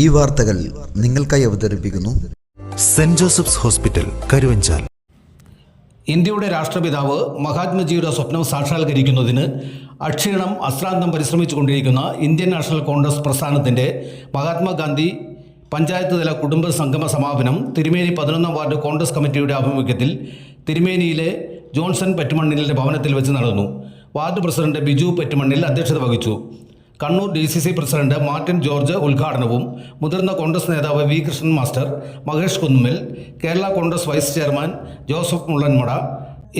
ഈ വാർത്തകൾ നിങ്ങൾക്കായി അവതരിപ്പിക്കുന്നു. Saint Joseph's Hospital Karuvanchal. ഇന്ത്യയുടെ രാഷ്ട്രപിതാവ് മഹാത്മജിയുടെ സ്വപ്നം സാക്ഷാത്കരിക്കുന്നതിന് അക്ഷീണം അശ്രാന്തം പരിശ്രമിച്ചുകൊണ്ടിരിക്കുന്ന ഇന്ത്യൻ നാഷണൽ കോൺഗ്രസ് പ്രസ്ഥാനത്തിന്റെ മഹാത്മാഗാന്ധി പഞ്ചായത്ത് തല കുടുംബ സംഗമ സമാപനം തിരുമേനി പതിനൊന്നാം വാർഡ് കോൺഗ്രസ് കമ്മിറ്റിയുടെ ആഭിമുഖ്യത്തിൽ തിരുമേനിയിലെ ജോൺസൺ പെറ്റുമണ്ണിലിന്റെ ഭവനത്തിൽ വെച്ച് നടന്നു. വാർഡ് പ്രസിഡന്റ് ബിജു പെറ്റുമണ്ണിൽ അധ്യക്ഷത വഹിച്ചു. Kannur D C C president Martin George ഉദ്ഘാടനവും മുതിർന്ന കോൺഗ്രസ് നേതാവ് V Krishnan master Mahesh Kunnumil Kerala Congress vice chairman Joseph Mullanmada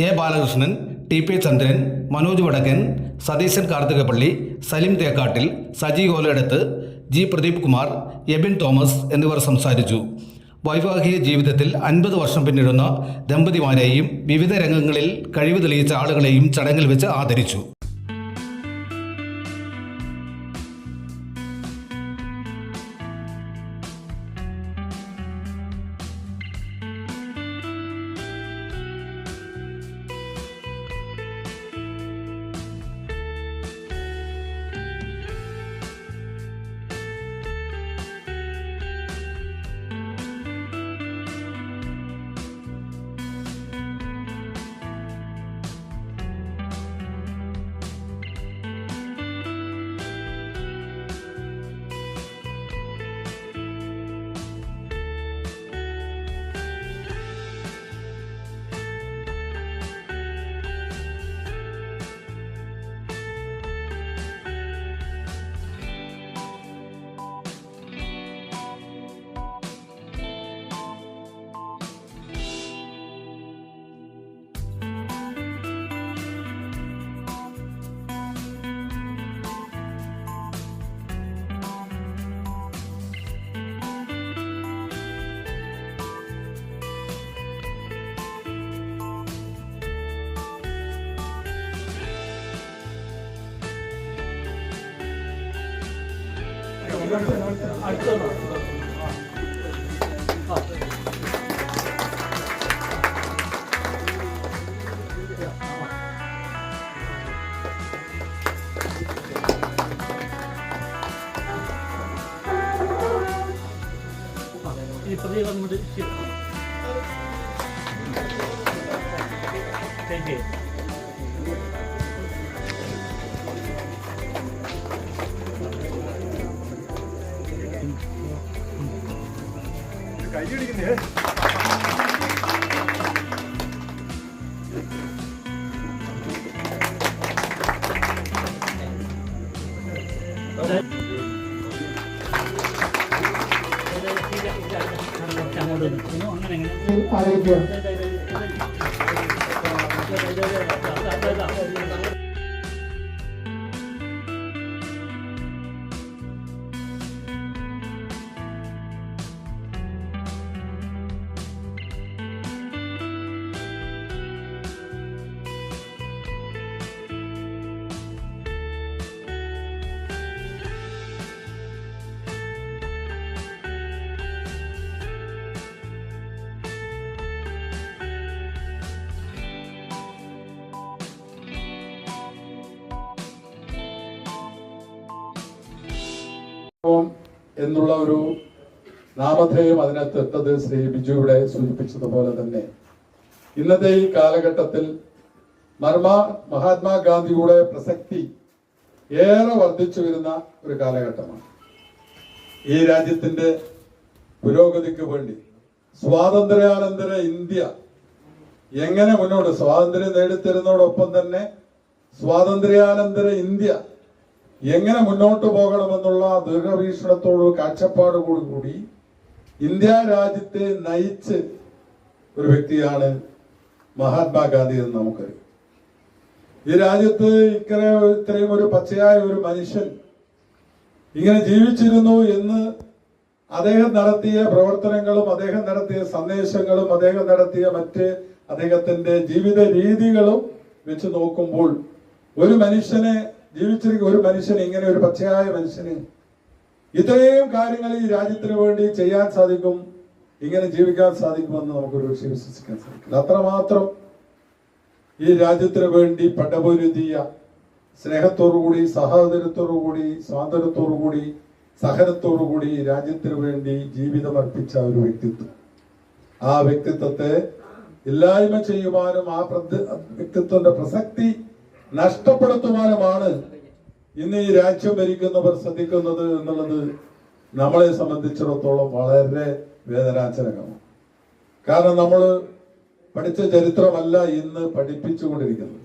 A Balakrishnan T P Chandran Manoj Vadakkan Satheesan Karthikappally Salim Thekkattil Saji Golayadath G Pradeep Kumar Abin Thomas എന്നിവർ സംസാരിച്ചു. വൈവാഹിക ജീവിതത്തിൽ അൻപത് വർഷം പിന്നിടുന്ന ദമ്പതിമാരെയും വിവിധ രംഗങ്ങളിൽ കഴിവ് തെളിയിച്ച ആളുകളെയും ചടങ്ങിൽ വെച്ച് ആദരിച്ചു. Ipariran mo din siya. Thank you. അറിയിക്കുക എന്നുള്ള ഒരു നാമധേയം അതിനകത്ത് എത്തത് ശ്രീ ബിജുവിടെ സൂചിപ്പിച്ചതുപോലെ തന്നെ. ഇന്നത്തെ ഈ കാലഘട്ടത്തിൽ മർമ്മ മഹാത്മാഗാന്ധിയുടെ പ്രസക്തി ഏറെ വർദ്ധിച്ചു വരുന്ന ഒരു കാലഘട്ടമാണ്. ഈ രാജ്യത്തിന്റെ പുരോഗതിക്ക് വേണ്ടി സ്വാതന്ത്ര്യാനന്തര ഇന്ത്യ എങ്ങനെ മുന്നോട്ട് സ്വാതന്ത്ര്യം നേടിത്തരുന്നതോടൊപ്പം തന്നെ സ്വാതന്ത്ര്യാനന്തര ഇന്ത്യ എങ്ങനെ മുന്നോട്ട് പോകണമെന്നുള്ള ദീർഘവീക്ഷണത്തോട് കാഴ്ചപ്പാടോടു കൂടി ഇന്ത്യ രാജ്യത്തെ നയിച്ച് ഒരു വ്യക്തിയാണ് മഹാത്മാഗാന്ധി എന്ന് നമുക്കറിയാം. ഈ രാജ്യത്ത് ഇക്കര ഇത്രയും ഒരു പച്ചയായ ഒരു മനുഷ്യൻ ഇങ്ങനെ ജീവിച്ചിരുന്നു എന്ന് അദ്ദേഹം നടത്തിയ പ്രവർത്തനങ്ങളും അദ്ദേഹം നടത്തിയ സന്ദേശങ്ങളും അദ്ദേഹം നടത്തിയ മറ്റ് അദ്ദേഹത്തിന്റെ ജീവിത രീതികളും വെച്ച് നോക്കുമ്പോൾ ഒരു മനുഷ്യനെ ജീവിച്ചിരിക്കുന്ന ഒരു മനുഷ്യന് ഇങ്ങനെ ഒരു പച്ചയായ മനുഷ്യന് ഇത്രയും കാര്യങ്ങൾ ഈ രാജ്യത്തിന് വേണ്ടി ചെയ്യാൻ സാധിക്കും ഇങ്ങനെ ജീവിക്കാൻ സാധിക്കുമെന്ന് നമുക്കൊരു പക്ഷേ വിശ്വസിക്കാൻ സാധിക്കില്ല. അത്രമാത്രം ഈ രാജ്യത്തിന് വേണ്ടി പടപൊരുതിയ സ്നേഹത്തോടുകൂടി സഹോദരത്തോടുകൂടി സ്വാതന്ത്ര്യത്തോടുകൂടി സഹനത്തോടുകൂടി രാജ്യത്തിന് വേണ്ടി ജീവിതമർപ്പിച്ച ഒരു വ്യക്തിത്വം. ആ വ്യക്തിത്വത്തെ ഇല്ലായ്മ ചെയ്യുവാനും ആ വ്യക്തിത്വത്തിന്റെ പ്രസക്തി നഷ്ടപ്പെടുത്തുവാനുമാണ് ഇന്ന് ഈ രാജ്യം ഭരിക്കുന്നവർ ശ്രദ്ധിക്കുന്നത് എന്നുള്ളത് നമ്മളെ സംബന്ധിച്ചിടത്തോളം വളരെ വേദനാജനകമാണ്. കാരണം നമ്മൾ പഠിച്ച ചരിത്രമല്ല ഇന്ന് പഠിപ്പിച്ചുകൊണ്ടിരിക്കുന്നത്.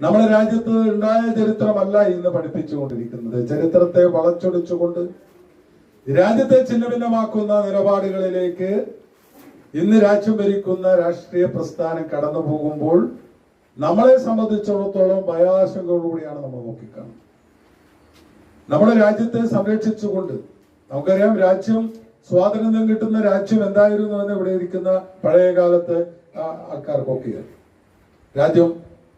നമ്മുടെ രാജ്യത്ത് ഉണ്ടായ ചരിത്രമല്ല ഇന്ന് പഠിപ്പിച്ചുകൊണ്ടിരിക്കുന്നത്. ചരിത്രത്തെ വളച്ചൊടിച്ചുകൊണ്ട് രാജ്യത്തെ ഛിന്നഭിന്നമാക്കുന്ന നിലപാടുകളിലേക്ക് ഇന്ന് രാജ്യം ഭരിക്കുന്ന രാഷ്ട്രീയ പ്രസ്ഥാനം കടന്നു പോകുമ്പോൾ നമ്മളെ സംബന്ധിച്ചിടത്തോളം ഭയാശങ്കയോടുകൂടിയാണ് നമ്മൾ നോക്കിക്കാണുന്നത് നമ്മുടെ രാജ്യത്തെ സംരക്ഷിച്ചുകൊണ്ട് നമുക്കറിയാം രാജ്യം സ്വാതന്ത്ര്യം കിട്ടുന്ന രാജ്യം എന്തായിരുന്നു എന്ന് ഇവിടെ ഇരിക്കുന്ന പഴയ കാലത്ത് ആൾക്കാർക്കൊക്കെ. രാജ്യം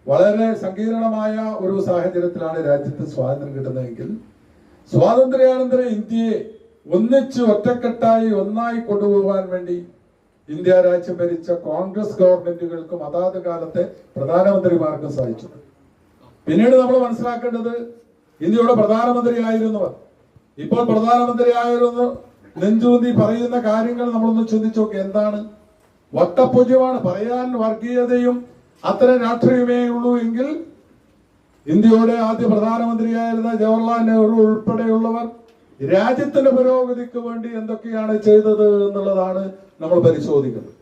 വളരെ സങ്കീർണമായ ഒരു സാഹചര്യത്തിലാണ് രാജ്യത്ത് സ്വാതന്ത്ര്യം കിട്ടുന്നതെങ്കിൽ സ്വാതന്ത്ര്യാനന്തര ഇന്ത്യയെ ഒന്നിച്ച് ഒറ്റക്കെട്ടായി ഒന്നായി കൊണ്ടുപോകാൻ വേണ്ടി ഇന്ത്യ രാജ്യം ഭരിച്ച കോൺഗ്രസ് ഗവൺമെന്റുകൾക്കും അതാത് കാലത്തെ പ്രധാനമന്ത്രിമാർക്കും സാധിച്ചു പിന്നീട് നമ്മൾ മനസ്സിലാക്കേണ്ടത് ഇന്ത്യയുടെ പ്രധാനമന്ത്രിയായിരുന്നവർ. ഇപ്പോൾ പ്രധാനമന്ത്രിയായിരുന്നു നെഞ്ചൂന്തി പറയുന്ന കാര്യങ്ങൾ നമ്മളൊന്ന് ചിന്തിച്ചു നോക്കി എന്താണ്? വട്ടപൂജ്യമാണ് പറയാൻ വർഗീയതയും അത്തരം രാഷ്ട്രീയമേ ഉള്ളൂ എങ്കിൽ ഇന്ത്യയുടെ ആദ്യ പ്രധാനമന്ത്രിയായിരുന്ന ജവഹർലാൽ നെഹ്റു ഉൾപ്പെടെയുള്ളവർ രാജ്യത്തിന്റെ പുരോഗതിക്ക് വേണ്ടി എന്തൊക്കെയാണ് ചെയ്തത് എന്നുള്ളതാണ് നമ്മൾ പരിശോധിക്കുന്നത്.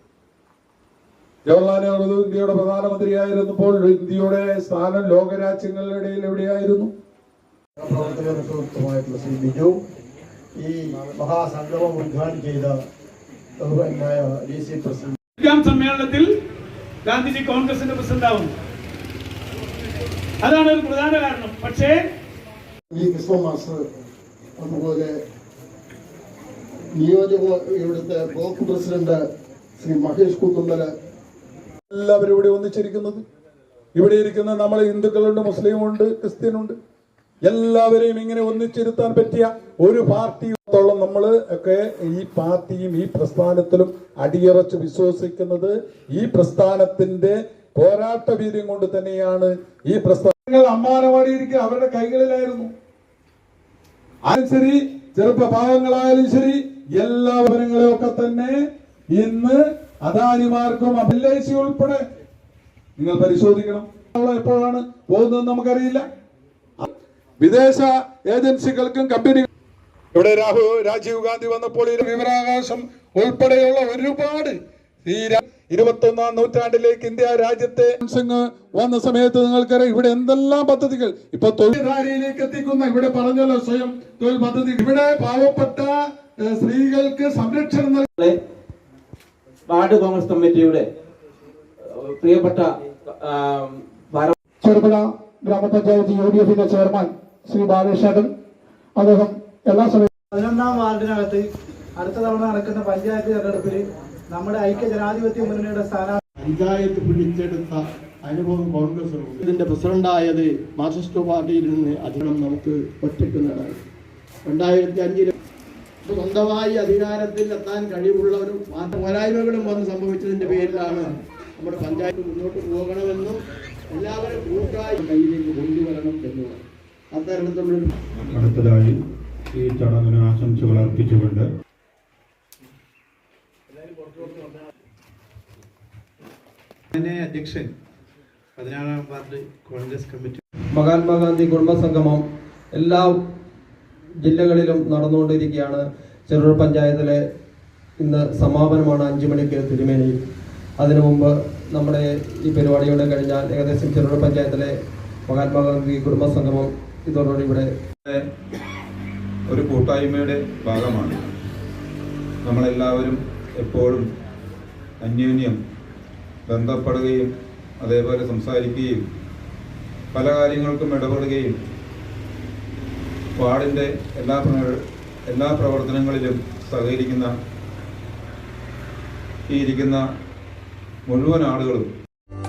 ജവഹർലാൽ നെഹ്റു ഇന്ത്യയുടെ പ്രധാനമന്ത്രിയായിരുന്നപ്പോൾ ഇന്ത്യയുടെ സ്ഥാനം ലോകരാജ്യങ്ങളുടെ ഇടയിൽ എവിടെയായിരുന്നു? ശ്രീ ബിജു ഈ മഹാസംഗമം ഉദ്ഘാടനം ചെയ്ത ബഹുമാനായ ഡി സി പ്രസിഡന്റ് സമ്മേളനത്തിൽ ഗാന്ധിജി കോൺഗ്രസിന്റെ പ്രസിഡന്റാവും. അതാണ് ഒരു പ്രധാന കാരണം. പക്ഷേ ഈ ക്രിസ്മസ് മാസ്റ്റർ അതുപോലെ നിയോജക ഇവിടുത്തെ ബ്ലോക്ക് പ്രസിഡന്റ് ശ്രീ മഹേഷ് കുന്നുമ്മൽ എല്ലാവരും ഇവിടെ ഒന്നിച്ചിരിക്കുന്നത്. ഇവിടെ ഇരിക്കുന്ന നമ്മൾ ഹിന്ദുക്കളുണ്ട് മുസ്ലിമുണ്ട് ക്രിസ്ത്യനുണ്ട്. എല്ലാവരെയും ഇങ്ങനെ ഒന്നിച്ചിരുത്താൻ പറ്റിയ ഒരു പാർട്ടിയോളം നമ്മൾ ഒക്കെ ഈ പാർട്ടിയും ഈ പ്രസ്ഥാനത്തിലും അടിയറച്ച് വിശ്വസിക്കുന്നത് ഈ പ്രസ്ഥാനത്തിന്റെ പോരാട്ട വീര്യം കൊണ്ട് തന്നെയാണ് ഈ പ്രസ്ഥാനങ്ങൾ അമ്മാനവാടിയിരിക്കുക അവരുടെ കൈകളിലായിരുന്നു. ആയാലും ശരി ചെറുപ്പ പാവങ്ങളായാലും ശരി എല്ലാ വിവരങ്ങളെയും ഒക്കെ തന്നെ ഇന്ന് അദാനിമാർക്കും അഭിലേഷി ഉൾപ്പെടെ നിങ്ങൾ പരിശോധിക്കണം. എപ്പോഴാണ് പോകുന്നത് നമുക്കറിയില്ല. വിദേശ ഏജൻസികൾക്കും കമ്പനി ഇവിടെ രാഹുൽ രാജീവ് ഗാന്ധി വന്നപ്പോൾ ഈ വിവരാവകാശം ഉൾപ്പെടെയുള്ള ഒരുപാട് ഈ ഇരുപത്തൊന്നാം നൂറ്റാണ്ടിലേക്ക് ഇന്ത്യ രാജ്യത്തെ വന്ന സമയത്ത് നിങ്ങൾക്കറിയാം ഇവിടെ എന്തെല്ലാം പദ്ധതികൾ? ഇപ്പൊ തൊഴിൽധാരയിലേക്ക് എത്തിക്കുന്ന ഇവിടെ പറഞ്ഞല്ലോ സ്വയം തൊഴിൽ പദ്ധതി. ഇവിടെ പാവപ്പെട്ട സ്ത്രീകൾക്ക് സംരക്ഷണം വാർഡ് കോൺഗ്രസ് കമ്മിറ്റിയുടെ പ്രിയപ്പെട്ട ചെറുപുഴ ഗ്രാമപഞ്ചായത്ത് യു ഡി എഫിന്റെ ചെയർമാൻ ശ്രീ ബാലേഷേട്ടൻ അദ്ദേഹം എല്ലാ സമയത്തും പതിനൊന്നാം വാർഡിനകത്ത് അടുത്ത തവണ നടക്കുന്ന പഞ്ചായത്ത് തെരഞ്ഞെടുപ്പിൽ നമ്മുടെ ഐക്യ ജനാധിപത്യ മുന്നണിയുടെ സ്ഥാനാർത്ഥി പഞ്ചായത്ത് പിടിച്ചെടുത്ത അനുഭവം കോൺഗ്രസ് ഇതിന്റെ പ്രസിഡന്റായത് മാർക്സിസ്റ്റ് പാർട്ടിയിൽ നിന്ന് അധികം നമുക്ക് ഒറ്റയ്ക്ക് നേടാൻ രണ്ടായിരത്തി അഞ്ചിൽ സ്വന്തമായി അധികാരത്തിൽ എത്താൻ കഴിവുള്ളവരും പോരായ്മകളും വന്ന് സംഭവിച്ചതിന്റെ പേരിലാണ് നമ്മുടെ പഞ്ചായത്ത് മുന്നോട്ട് പോകണമെന്നും എല്ലാവരും കൂട്ടായി കയ്യിലേക്ക് കൊണ്ടുവരണം എന്നുള്ളത്. അത്തരത്തിലുള്ള അടുത്തതായി ഈ ചടങ്ങിന് ആശംസകൾ അർപ്പിച്ചുകൊണ്ട് അധ്യക്ഷൻ പതിനാറാം വാർഡ് കോൺഗ്രസ് കമ്മിറ്റി മഹാത്മാഗാന്ധി കുടുംബ സംഗമം എല്ലാ ജില്ലകളിലും നടന്നുകൊണ്ടിരിക്കുകയാണ്. ചെറുപുഴ പഞ്ചായത്തിലെ ഇന്ന് സമാപനമാണ് അഞ്ചു മണിക്ക് തിരുമേനിയിൽ അതിനു മുമ്പ് നമ്മുടെ ഈ പരിപാടിയോടെ കഴിഞ്ഞാൽ ഏകദേശം ചെറുപുഴ പഞ്ചായത്തിലെ മഹാത്മാഗാന്ധി കുടുംബ സംഗമം ഇതോടുകൂടി ഇവിടെ ഒരു കൂട്ടായ്മയുടെ ഭാഗമാണ്. നമ്മളെല്ലാവരും എപ്പോഴും അന്യോന്യം ബന്ധപ്പെടുകയും അതേപോലെ സംസാരിക്കുകയും പല കാര്യങ്ങൾക്കും ഇടപെടുകയും വാർഡിന്റെ എല്ലാ എല്ലാ പ്രവർത്തനങ്ങളിലും സഹകരിക്കുന്ന ഈ ഇരിക്കുന്ന മുഴുവൻ ആളുകളും